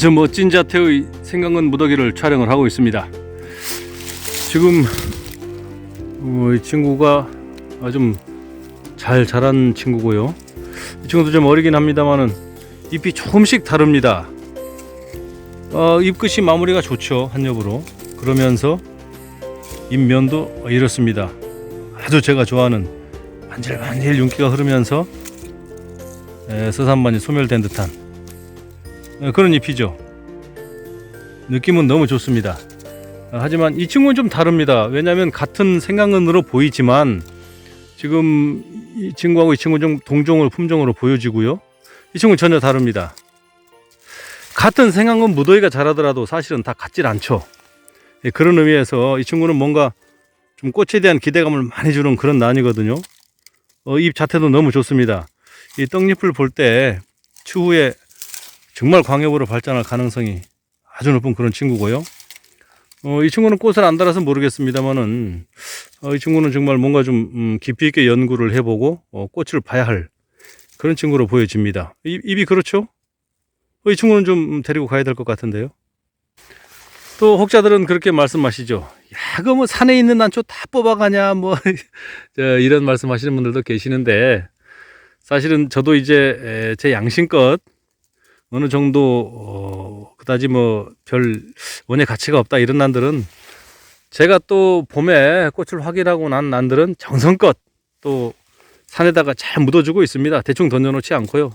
아주 멋진 자태의 생강근 무더기를 촬영을 하고 있습니다. 지금 어, 이 친구가 아, 좀잘 자란 친구고요. 이 친구도 좀 어리긴 합니다만은 잎이 조금씩 다릅니다. 어, 잎끝이 마무리가 좋죠 한 엽으로. 그러면서 잎면도 이렇습니다. 아주 제가 좋아하는 반질반질 윤기가 흐르면서 에, 서산반이 소멸된 듯한 에, 그런 잎이죠. 느낌은 너무 좋습니다. 아, 하지만 이 친구는 좀 다릅니다. 왜냐하면 같은 생강근으로 보이지만 지금 이 친구하고 이 친구는 좀 동종을 품종으로 보여지고요. 이 친구는 전혀 다릅니다. 같은 생강근 무더기가 자라더라도 사실은 다 같질 않죠. 예, 그런 의미에서 이 친구는 뭔가 좀 꽃에 대한 기대감을 많이 주는 그런 난이거든요. 어, 잎 자태도 너무 좋습니다. 이 떡잎을 볼 때 추후에 정말 광엽으로 발전할 가능성이 아주 높은 그런 친구고요. 어, 이 친구는 꽃을 안 달아서 모르겠습니다만은 어, 이 친구는 정말 뭔가 좀 음, 깊이 있게 연구를 해보고 어, 꽃을 봐야 할 그런 친구로 보여집니다. 이, 입이 그렇죠? 어, 이 친구는 좀 데리고 가야 될 것 같은데요. 또 혹자들은 그렇게 말씀하시죠. 야, 그 뭐 산에 있는 난초 다 뽑아가냐, 뭐 저, 이런 말씀하시는 분들도 계시는데 사실은 저도 이제 에, 제 양심껏 어느 정도 어, 그다지 뭐 별 원의 가치가 없다 이런 난들은 제가 또 봄에 꽃을 확인하고 난 난들은 정성껏 또 산에다가 잘 묻어주고 있습니다. 대충 던져놓지 않고요.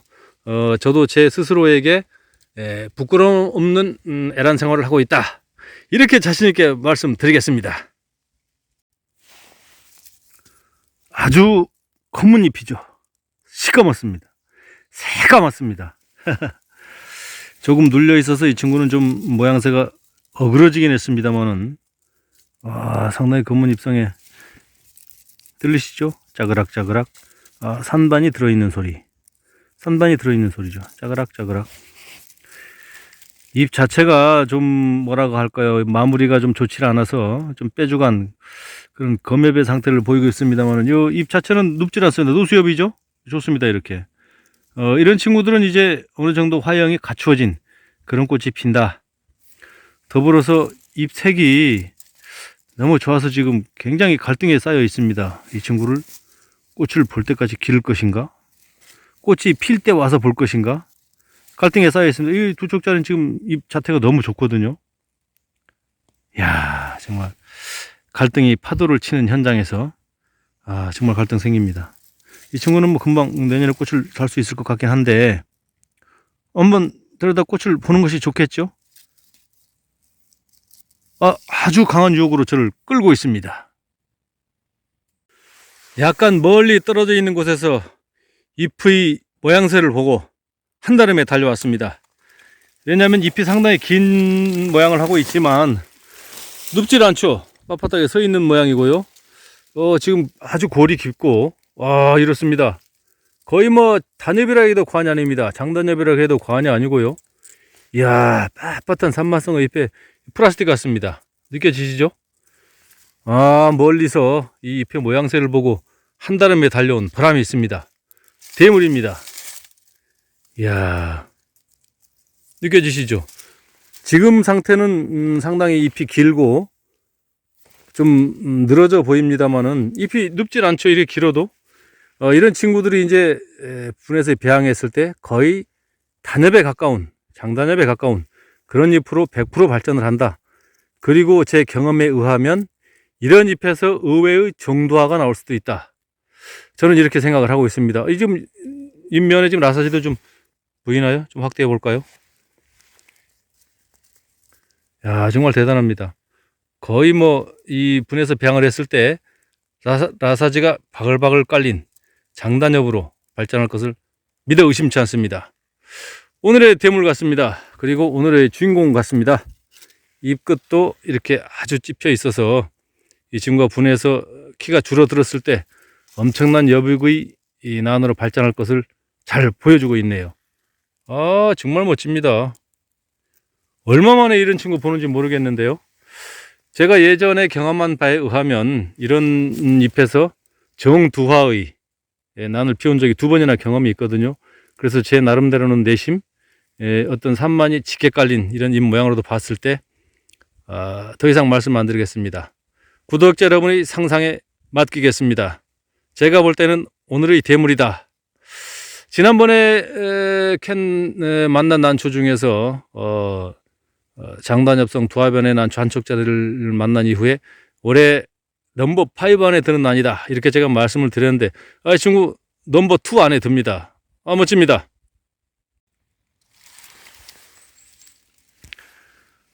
어, 저도 제 스스로에게 에, 부끄러움 없는 음, 애란 생활을 하고 있다. 이렇게 자신 있게 말씀드리겠습니다. 아주 검은 잎이죠. 시꺼멓습니다. 새까맣습니다. 조금 눌려 있어서 이 친구는 좀 모양새가 어그러지긴 했습니다만은 아, 상당히 검은 잎상에 들리시죠? 짜그락 아, 산반이 들어있는 소리 산반이 들어있는 소리죠. 짜그락 잎 자체가 좀 뭐라고 할까요? 마무리가 좀 좋지 않아서 좀 빼주간 그런 검엽의 상태를 보이고 있습니다만은 요잎 자체는 눕질 않습니다. 노수엽이죠? 좋습니다. 이렇게. 어, 이런 친구들은 이제 어느 정도 화형이 갖추어진 그런 꽃이 핀다. 더불어서 잎 색이 너무 좋아서 지금 굉장히 갈등에 쌓여 있습니다. 이 친구를 꽃을 볼 때까지 기를 것인가? 꽃이 필 때 와서 볼 것인가? 갈등에 쌓여 있습니다. 이 두 쪽짜리는 지금 잎 자태가 너무 좋거든요. 야 정말 갈등이 파도를 치는 현장에서 아 정말 갈등 생깁니다. 이 친구는 뭐 금방 내년에 꽃을 달 수 있을 것 같긴 한데 한번 들여다 꽃을 보는 것이 좋겠죠? 아, 아주 강한 유혹으로 저를 끌고 있습니다. 약간 멀리 떨어져 있는 곳에서 잎의 모양새를 보고 한달음에 달려왔습니다. 왜냐하면 잎이 상당히 긴 모양을 하고 있지만 눕질 않죠. 빳빳하게 서 있는 모양이고요. 어, 지금 아주 골이 깊고 와 이렇습니다. 거의 뭐 단엽이라 해도 과언이 아닙니다. 장단엽이라 해도 과언이 아니고요. 이야 빳빳한 산마성의 잎에 플라스틱 같습니다. 느껴지시죠? 아 멀리서 이 잎의 모양새를 보고 한달음에 달려온 보람이 있습니다. 대물입니다. 이야 느껴지시죠? 지금 상태는 음, 상당히 잎이 길고 좀 음, 늘어져 보입니다만은 잎이 눕질 않죠. 이렇게 길어도 어, 이런 친구들이 이제 에, 분해서 배양했을 때 거의 단엽에 가까운 장단엽에 가까운 그런 잎으로 100% 발전을 한다. 그리고 제 경험에 의하면 이런 잎에서 의외의 정도화가 나올 수도 있다. 저는 이렇게 생각을 하고 있습니다. 이 지금 잎면에 지금 라사지도 좀 보이나요? 좀 확대해 볼까요? 야 정말 대단합니다. 거의 뭐 이 분해서 배양을 했을 때 라사, 라사지가 바글바글 깔린 장단엽으로 발전할 것을 믿어 의심치 않습니다. 오늘의 대물 같습니다. 그리고 오늘의 주인공 같습니다. 잎끝도 이렇게 아주 찝혀 있어서 이 친구가 분해서 키가 줄어들었을 때 엄청난 여백의 이 난으로 발전할 것을 잘 보여주고 있네요. 아, 정말 멋집니다. 얼마 만에 이런 친구 보는지 모르겠는데요. 제가 예전에 경험한 바에 의하면 이런 잎에서 정두화의 예, 난을 피운 적이 두 번이나 경험이 있거든요. 그래서 제 나름대로는 내심 에, 어떤 산만이 짙게 깔린 이런 잎 모양으로도 봤을 때, 아, 더 이상 말씀 안 드리겠습니다. 구독자 여러분의 상상에 맡기겠습니다. 제가 볼 때는 오늘의 대물이다. 지난번에 에, 캔 에, 만난 난초 중에서 어, 어, 장단엽성 두화변의 난초 한 촉자들을 만난 이후에 올해 넘버 5 안에 드는 난이다. 이렇게 제가 말씀을 드렸는데 아, 이 친구 넘버 2 안에 듭니다. 아, 멋집니다.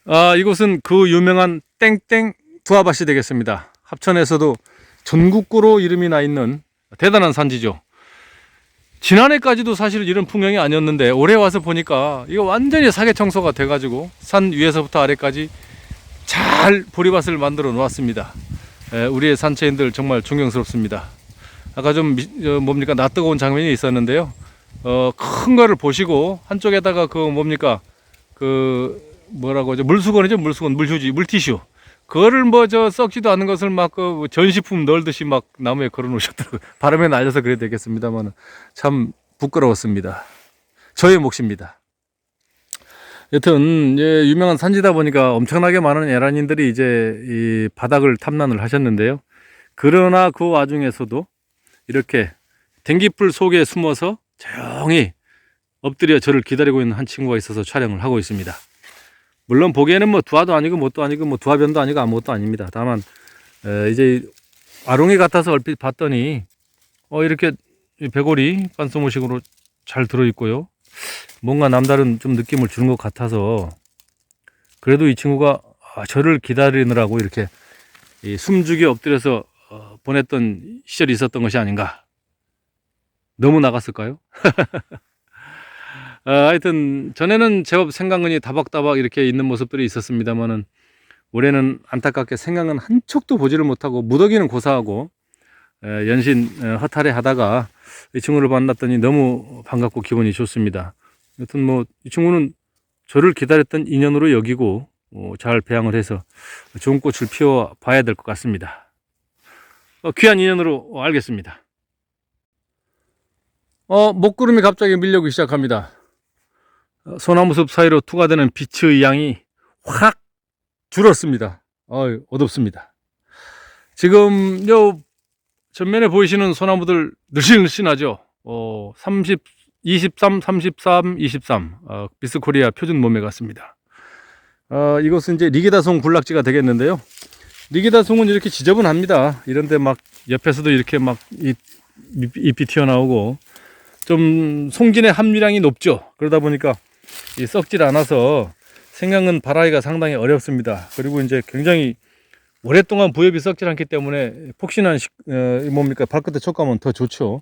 아, 이곳은 그 유명한 땡땡 두화밭이 되겠습니다. 합천에서도 전국구로 이름이 나 있는 대단한 산지죠. 지난해까지도 사실 이런 풍경이 아니었는데 올해 와서 보니까 이거 완전히 사계 청소가 돼가지고 산 위에서부터 아래까지 잘 보리밭을 만들어 놓았습니다. 에, 우리의 산체인들 정말 존경스럽습니다. 아까 좀 미- 어, 뭡니까 낯뜨거운 장면이 있었는데요. 어, 큰 거를 보시고 한쪽에다가 그 뭡니까 그 뭐라고 하죠 물수건이죠 물수건 물휴지 물티슈 그거를 뭐 저 썩지도 않은 것을 막 그 전시품 널듯이 막 나무에 걸어 놓으셨더라고요. 바람에 날려서 그래야 되겠습니다만 참 부끄러웠습니다. 저의 몫입니다. 여튼 예, 유명한 산지다 보니까 엄청나게 많은 에란인들이 이제 이 바닥을 탐난을 하셨는데요. 그러나 그 와중에서도 이렇게 댕기풀 속에 숨어서 조용히 엎드려 저를 기다리고 있는 한 친구가 있어서 촬영을 하고 있습니다. 물론 보기에는 뭐 두화도 아니고 뭣도 아니고 뭐 두화변도 아니고 아무것도 아닙니다. 다만 에, 이제 아롱이 같아서 얼핏 봤더니 어 이렇게 이 배골이 깐소모식으로 잘 들어 있고요. 뭔가 남다른 좀 느낌을 주는 것 같아서 그래도 이 친구가 아, 저를 기다리느라고 이렇게 이 숨죽이 엎드려서 어, 보냈던 시절이 있었던 것이 아닌가. 너무 나갔을까요? 아, 하여튼 전에는 제법 생강근이 다박다박 이렇게 있는 모습들이 있었습니다만은 올해는 안타깝게 생강은 한 촉도 보지를 못하고 무더기는 고사하고 에, 연신 에, 허탈해 하다가 이 친구를 만났더니 너무 반갑고 기분이 좋습니다. 여튼 뭐 이 친구는 저를 기다렸던 인연으로 여기고 어, 잘 배양을 해서 좋은 꽃을 피워 봐야 될 것 같습니다. 어, 귀한 인연으로 알겠습니다. 어, 먹구름이 갑자기 밀려오기 시작합니다. 어, 소나무 숲 사이로 투과되는 빛의 양이 확 줄었습니다. 어, 어둡습니다. 지금 요 전면에 보이시는 소나무들 늘씬늘씬하죠. 어, 30, 23, 33, 23 어, 비스코리아 표준 몸매 같습니다. 어, 이곳은 이제 리게다송 군락지가 되겠는데요. 리게다송은 이렇게 지저분합니다. 이런데 막 옆에서도 이렇게 막 잎이 튀어나오고 좀 송진의 함유량이 높죠. 그러다 보니까 이 썩질 않아서 생강은 발화기가 상당히 어렵습니다. 그리고 이제 굉장히 오랫동안 부엽이 썩질 않기 때문에 폭신한 식, 어, 이 뭡니까 발끝의 촉감은 더 좋죠.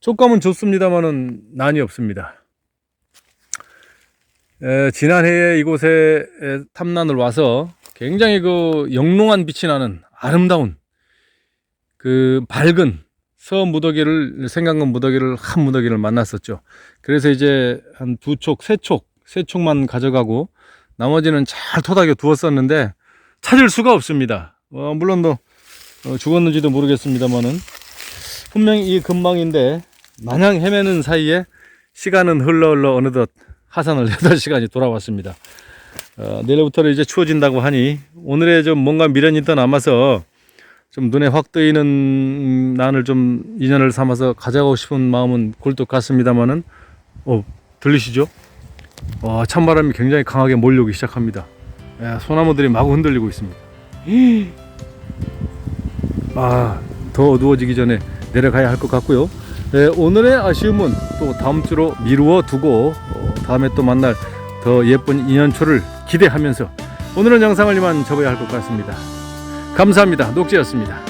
촉감은 좋습니다만은 난이 없습니다. 에, 지난해에 이곳에 에, 탐난을 와서 굉장히 그 영롱한 빛이 나는 아름다운 그 밝은 서 무더기를 생강근 무더기를 한 무더기를 만났었죠. 그래서 이제 한 두 촉, 세 촉, 세 촉만 가져가고 나머지는 잘 토닥여 두었었는데 찾을 수가 없습니다. 어, 물론 뭐 어, 죽었는지도 모르겠습니다만은 분명히 이 근방인데 마냥 헤매는 사이에 시간은 흘러 흘러 어느덧 하산을 8시간이 돌아왔습니다. 어, 내일부터는 이제 추워진다고 하니 오늘의 좀 뭔가 미련이 더 남아서 좀 눈에 확 뜨이는 난을 좀 인연을 삼아서 가져가고 싶은 마음은 굴뚝 같습니다만은 어 들리시죠? 와 찬바람이 굉장히 강하게 몰려오기 시작합니다. 야, 소나무들이 마구 흔들리고 있습니다. 아 더 어두워지기 전에 내려가야 할 것 같고요. 네, 오늘의 아쉬움은 또 다음 주로 미루어 두고 어, 다음에 또 만날 더 예쁜 인연초를 기대하면서 오늘은 영상을 이만 접어야 할 것 같습니다. 감사합니다. 녹지였습니다.